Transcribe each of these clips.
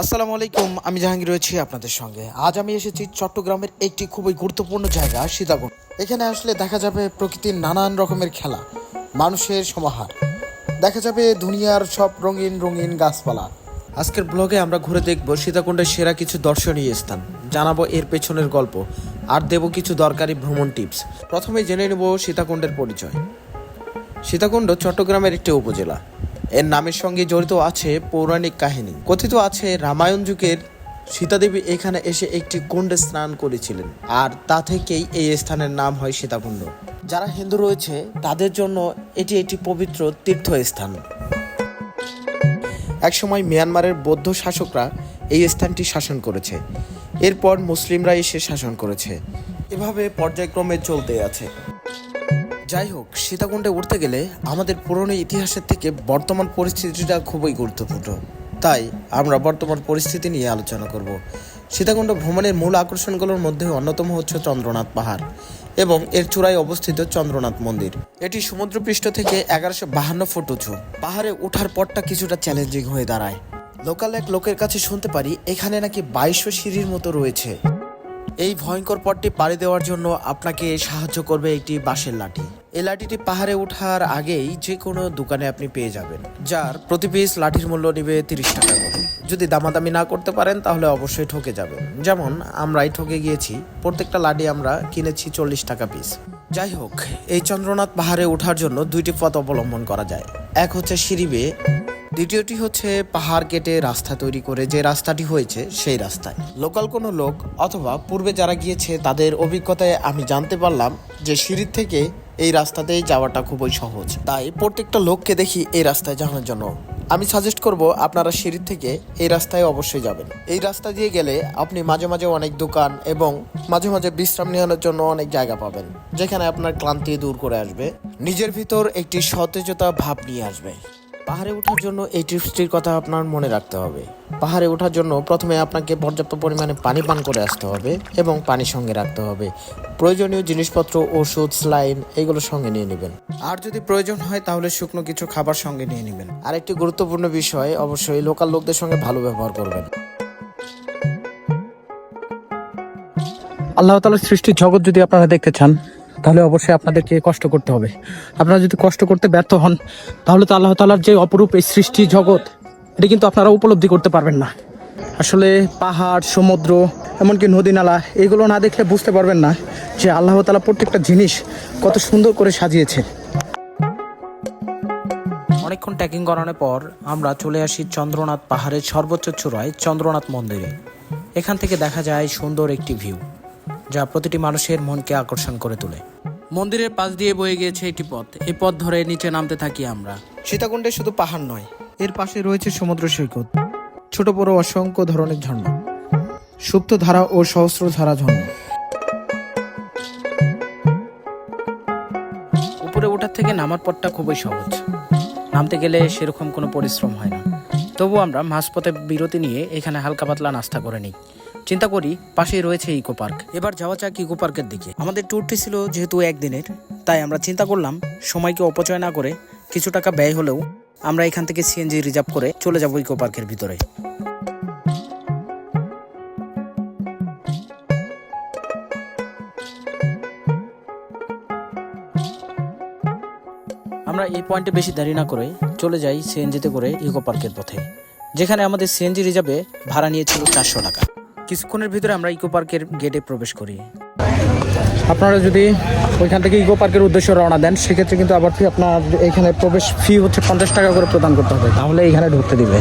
আসসালামু আলাইকুম, আমি জাহাঙ্গীর রয়েছি আপনাদের সঙ্গে। আজ আমি এসেছি চট্টগ্রামের একটি খুবই গুরুত্বপূর্ণ জায়গা সীতাকুণ্ড। এখানে আসলে দেখা যাবে প্রকৃতির নানান রকমের খেলা, মানুষের সমাহার। দেখা যাবে দুনিয়ার সব রঙিন রঙিন গাছপালা। আজকের ব্লগে আমরা ঘুরে দেখব সীতাকুণ্ডের সেরা কিছু দর্শনীয় স্থান, জানাব এর পেছনের গল্প, আর দেব কিছু দরকারি ভ্রমণ টিপস। প্রথমে জেনে নেব সীতাকুণ্ডের পরিচয়। সীতাকুণ্ড চট্টগ্রামের একটি উপজেলা। এর নামের সঙ্গে জড়িত আছে পৌরাণিক কাহিনী। কথিত আছে রামায়ণ যুগের সীতাদেবী এখানে এসে একটি কুণ্ডে স্নান করেছিলেন, আর তা থেকেই এই স্থানের নাম হয় সীতাকুণ্ড। যারা হিন্দু রয়েছে, তাদের জন্য এটি একটি পবিত্র তীর্থস্থান। একসময় মিয়ানমারের বৌদ্ধ শাসকরা এই স্থানটি শাসন করেছে। এরপর মুসলিমরা এসে শাসন করেছে। এভাবে পর্যায়ক্রমে চলতে আছে। যাই হোক, সীতাকুণ্ডে উঠতে গেলে আমাদের পুরনো ইতিহাসের থেকে বর্তমান পরিস্থিতিটা খুবই গুরুত্বপূর্ণ। তাই আমরা বর্তমান পরিস্থিতি নিয়ে আলোচনা করব। সীতাকুণ্ড ভ্রমণের মূল আকর্ষণগুলোর মধ্যে অন্যতম হচ্ছে চন্দ্রনাথ পাহাড় এবং এর চূড়ায় অবস্থিত চন্দ্রনাথ মন্দির। এটি সমুদ্রপৃষ্ঠ থেকে এগারোশো বাহান্ন ফুট উঁচু। পাহাড়ে ওঠার পরটা কিছুটা চ্যালেঞ্জিং হয়ে দাঁড়ায়। লোকাল এক লোকের কাছে শুনতে পারি, এখানে নাকি বাইশশো সিঁড়ির মতো রয়েছে। এই ভয়ঙ্কর পথটি পাড়ি দেওয়ার জন্য আপনাকে সাহায্য করবে একটি বাঁশের লাঠি। এই লাঠিটি পাহাড়ে ওঠার আগেই যে কোনো দোকানে আপনি পেয়ে যাবেন, যার প্রতি পিস লাঠির মূল্য নেবে তিরিশ টাকা করে। যদি দামাদামি না করতে পারেন, তাহলে অবশ্যই ঠকে যাবেন। যেমন, আমরাই ঠকে গিয়েছি, প্রত্যেকটা লাঠি আমরা কিনেছি চল্লিশ টাকা পিস। যাই হোক, এই চন্দ্রনাথ পাহাড়ে ওঠার জন্য দুইটি পথ অবলম্বন করা যায়। এক হচ্ছে সিঁড়ি বেয়ে দ্বিতীয়টি হচ্ছে পাহাড় কেটে রাস্তা তৈরি করে যে রাস্তাটি হয়েছে সেই রাস্তায়। লোকাল কোনো লোক অথবা পূর্বে যারা গিয়েছে তাদের অভিজ্ঞতায় আমি জানতে পারলাম যে সিঁড়ির থেকে এই রাস্তাতেই যাওয়াটা খুবই সহজ। তাই প্রত্যেকটা লোককে দেখি এই রাস্তায় যাওয়ার জন্য। আমি সাজেস্ট করব আপনারা সিঁড়ির থেকে এই রাস্তায় অবশ্যই যাবেন। এই রাস্তা দিয়ে গেলে আপনি মাঝে মাঝে অনেক দোকান এবং মাঝে মাঝে বিশ্রাম নেওয়ানোর জন্য অনেক জায়গা পাবেন, যেখানে আপনার ক্লান্তি দূর করে আসবে। নিজের ভিতর একটি সতেজতা ভাব নিয়ে আসবে। পাহাড়ে ওঠার জন্য এই টিপসটির কথা আপনার মনে রাখতে হবে। পাহাড়ে ওঠার জন্য প্রথমে আপনাকে পর্যাপ্ত পরিমাণে পানি পান করে আসতে হবে এবং পানি সঙ্গে রাখতে হবে। প্রয়োজনীয় জিনিসপত্র, ওষুধ স্লাইন এগুলো সঙ্গে নিয়ে নেবেন। আর যদি প্রয়োজন হয় তাহলে শুকনো কিছু খাবার সঙ্গে নিয়ে নেবেন। আর একটি গুরুত্বপূর্ণ বিষয়, অবশ্যই লোকাল লোকদের সঙ্গে ভালো ব্যবহার করবেন। আল্লাহ তালার সৃষ্টির জগৎ যদি আপনারা দেখতে চান তাহলে অবশ্যই আপনাদেরকে কষ্ট করতে হবে। আপনারা যদি কষ্ট করতে ব্যর্থ হন, তাহলে তো আল্লাহ তালার যে অপরূপ এই সৃষ্টি জগৎ, এটি কিন্তু আপনারা উপলব্ধি করতে পারবেন না। আসলে পাহাড়, সমুদ্র, এমনকি নদী নালা, এগুলো না দেখলে বুঝতে পারবেন না যে আল্লাহ তালা প্রত্যেকটা জিনিস কত সুন্দর করে সাজিয়েছে। অনেকক্ষণ ট্রেকিং করানোর পর আমরা চলে আসি চন্দ্রনাথ পাহাড়ের সর্বোচ্চ চূড়ায়, চন্দ্রনাথ মন্দিরে। এখান থেকে দেখা যায় সুন্দর একটি ভিউ। যা প্রতিটি মানুষের মনকে আকর্ষণ করে তোলে। মন্দিরের পাশ দিয়ে বয়ে গিয়েছে একটি পথ। এই পথ ধরে নিচে নামতে থাকি আমরা। সীতাকুণ্ডে শুধু পাহাড় নয় এর পাশে রয়েছে সমুদ্র সৈকত। ছোট বড় অসংখ্য ধরনের ঝর্ণা। সুপ্ত ধারা ও সহস্র ধারা ঝর্ণা। উপরে ওঠার থেকে নামার পথটা খুবই সহজ। নামতে গেলে সেরকম কোনো পরিশ্রম হয় না। তবু আমরা মাঝপথে বিরতি নিয়ে এখানে হালকা পাতলা নাস্তা করে নিই। চিন্তা করি, পাশেই রয়েছে ইকো পার্ক। এবার যাওয়া যাক ইকো পার্কের দিকে। আমাদের ট্যুরটি ছিল যেহেতু একদিনের, তাই আমরা চিন্তা করলাম সময়কে অপচয় না করে কিছু টাকা ব্যয় হলেও আমরা এখান থেকে সিএনজি রিজার্ভ করে চলে যাব ইকো পার্কের ভিতরে। আমরা এই পয়েন্টে বেশি দেরি না করে চলে যাই সিএনজিতে করে ইকো পার্কের পথে, যেখানে আমাদের সিএনজি রিজার্ভে ভাড়া নিয়েছিল চারশো টাকা। কিছুক্ষণের ভিতরে আমরা ইকো পার্কের গেটে প্রবেশ করি। আপনারা যদি ওইখান থেকে ইকো পার্কের উদ্দেশ্যে রওনা দেন সেক্ষেত্রে কিন্তু আবার ফি আপনার এখানে প্রবেশ ফি হচ্ছে পঞ্চাশ টাকা করে প্রদান করতে হবে। তাহলে এখানে ঢুকতে দিবে।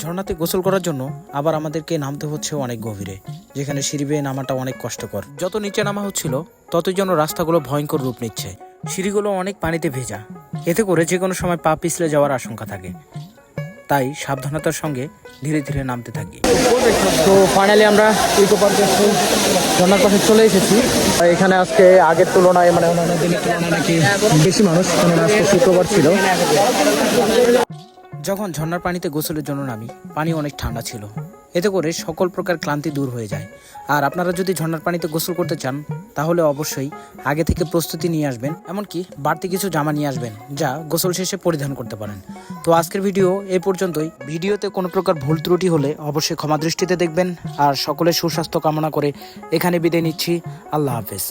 ঝর্ণাতে গোসল করার জন্য আবার আমাদেরকে নামতে হচ্ছে অনেক গভীরে যেখানে সিঁড়ি বেয়ে নামাটা অনেক কষ্টকর। যত নিচে নামা হচ্ছিল ততই যেন রাস্তাগুলো ভয়ঙ্কর রূপ নিচ্ছে। সিঁড়িগুলো অনেক পানিতে ভেজা। এতে করে যে কোনো সময় পা পিছলে যাওয়ার আশঙ্কা থাকে। তাই সাবধানতার সঙ্গে ধীরে ধীরে নামতে থাকি। তো ফাইনালি আমরা ইকো পার্কের ঝর্নার পাশে চলে এসেছি। এখানে আজকে আগের তুলনায় মানে অন্যান্য দিনের তুলনায় নাকি বেশি মানুষ কারণ আজকে শুক্রবার ছিল। যখন ঝর্ণার পানিতে গোসলের জন্য নামি পানি অনেক ঠান্ডা ছিল। এতে করে সকল প্রকার ক্লান্তি দূর হয়ে যায়। আর আপনারা যদি ঝর্ণার পানিতে গোসল করতে চান তাহলে অবশ্যই আগে থেকে প্রস্তুতি নিয়ে আসবেন এমনকি বাড়তি কিছু জামা নিয়ে আসবেন যা গোসল শেষে পরিধান করতে পারেন। তো আজকের ভিডিও এ পর্যন্তই। ভিডিওতে কোনো প্রকার ভুল ত্রুটি হলে অবশ্যই ক্ষমা দৃষ্টিতে দেখবেন। আর সকলের সুস্বাস্থ্য কামনা করে এখানে বিদায় নিচ্ছি। আল্লাহ হাফেজ।